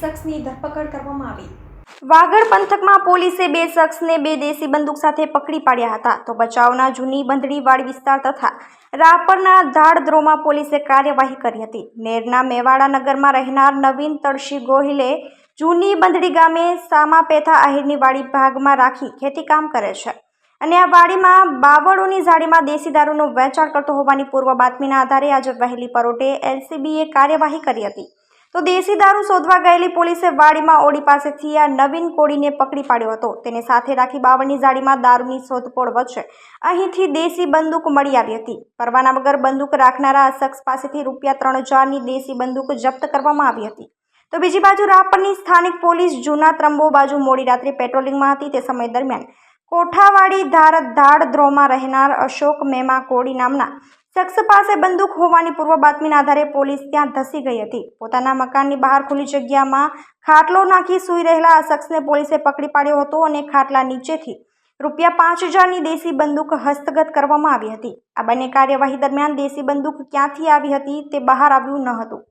શખ્સની ધરપકડ કરવામાં આવી. વાગડ પંથકમાં પોલીસે બે શખ્સને બે દેશી બંદૂક સાથે પકડી પાડ્યા હતા. તો બચાવના જૂની બંધડીવાડ વિસ્તાર તથા રાપરના ધાડદ્રોમાં પોલીસે કાર્યવાહી કરી હતી. નેરના મેવાડા નગરમાં રહેનાર નવીન તળશી ગોહિલે જૂની બંધડી ગામે સામા પેથા આહિરની વાડી ભાગમાં રાખી ખેતીકામ કરે છે. અને આ વાડીમાં બાવળોની ઝાડીમાં દેશી દારૂનો વેચાણ કરતો હોવાની પૂર્વ બાતમીના આધારે આજે વહેલી પરોટે એલસીબીએ કાર્યવાહી કરી હતી. તો દેશી દારૂ શોધવા ગયેલી પોલીસે વાડીમાં ઓડી પાસેથી આ નવીન કોડીને પકડી પાડ્યો હતો. તેને સાથે રાખી બાવળની જાળીમાં દારૂની શોધખોળ વચ્ચે અહીંથી દેશી બંદૂક મળી આવી હતી. પરવાના વગર બંદૂક રાખનારા શખ્સ પાસેથી રૂપિયા ત્રણ હજારની દેશી બંદૂક જપ્ત કરવામાં આવી હતી. તો બીજી બાજુ રાપરની સ્થાનિક પોલીસ જૂના ત્રંબો બાજુ મોડી રાત્રે પેટ્રોલિંગમાં હતી તે સમય દરમિયાન કોઠાવાડી ધાર ધાડદ્રોમાં રહેનાર અશોક મેમા કોડી નામના શખ્સ પાસે બંદૂક હોવાની પૂર્વ બાતમીના આધારે પોલીસ ત્યાં ધસી ગઈ હતી. પોતાના મકાનની બહાર ખુલ્લી જગ્યામાં ખાટલો નાખી સૂઈ રહેલા આ શખ્સને પોલીસે પકડી પાડ્યો હતો અને ખાટલા નીચેથી રૂપિયા પાંચ હજારની દેશી બંદૂક હસ્તગત કરવામાં આવી હતી. આ બંને કાર્યવાહી દરમિયાન દેશી બંદૂક ક્યાંથી આવી હતી તે બહાર આવ્યું ન હતું.